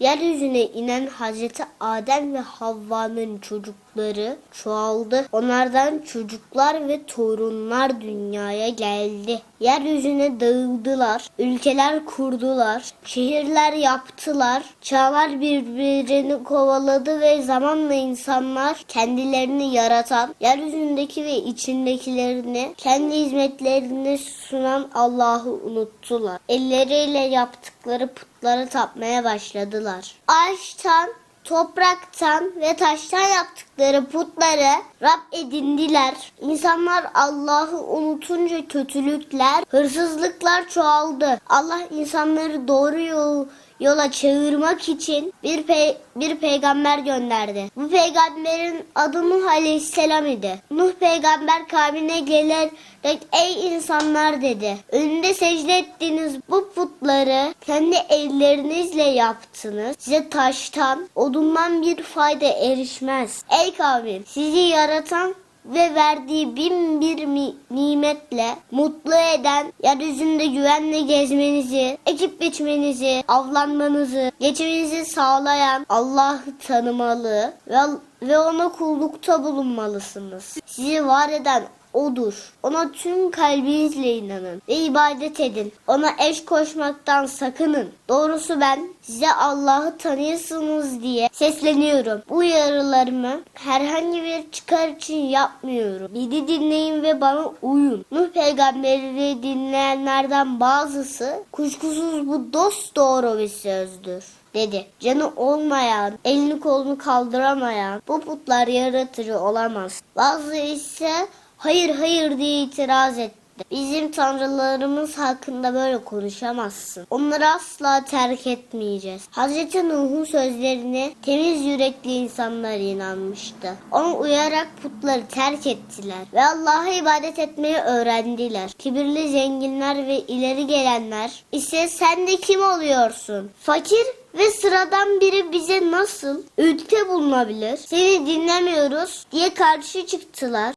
Yeryüzüne inen Hazreti Adem ve Havva'nın çocukları çoğaldı. Onlardan çocuklar ve torunlar dünyaya geldi. Yeryüzüne dağıldılar. Ülkeler kurdular. Şehirler yaptılar. Çağlar birbirini kovaladı ve zamanla insanlar kendilerini yaratan, yeryüzündeki ve içindekilerini kendi hizmetlerini sunan Allah'ı unuttular. Elleriyle yaptıkları putlara tapmaya başladılar. Ağaçtan, topraktan ve taştan yaptıkları putları Rab edindiler. İnsanlar Allah'ı unutunca kötülükler, hırsızlıklar çoğaldı. Allah insanları doğru yol, yola çağırmak için bir pe- bir peygamber gönderdi. Bu peygamberin adı Nuh Aleyhisselam idi. Nuh peygamber kavmine gelerek ey insanlar dedi. Önünde secde ettiğiniz bu putları kendi ellerinizle yaptınız. Size taştan, odundan bir fayda erişmez. Ey kavmim sizi yaratan ve verdiği bin bir nimetle mutlu eden, yeryüzünde güvenle gezmenizi, ekip biçmenizi, avlanmanızı, geçiminizi sağlayan Allah'ı tanımalı ve, ve ona kullukta bulunmalısınız. Sizi var eden O'dur. Ona tüm kalbinizle inanın ve ibadet edin. Ona eş koşmaktan sakının. Doğrusu ben size Allah'ı tanıyasınız diye sesleniyorum. Bu uyarılarımı herhangi bir çıkar için yapmıyorum. Beni dinleyin ve bana uyun. Nuh peygamberi dinleyenlerden bazısı kuşkusuz bu dost doğru bir sözdür dedi. Canı olmayan, elini kolunu kaldıramayan bu putlar yaratıcı olamaz. Bazı ise hayır hayır diye itiraz etti. Bizim tanrılarımız hakkında böyle konuşamazsın. Onları asla terk etmeyeceğiz. Hz. Nuh'un sözlerine temiz yürekli insanlar inanmıştı. Ona uyarak putları terk ettiler ve Allah'a ibadet etmeyi öğrendiler. Kibirli zenginler ve ileri gelenler ise sen de kim oluyorsun? Fakir ve sıradan biri bize nasıl ülke bulunabilir? Seni dinlemiyoruz diye karşı çıktılar.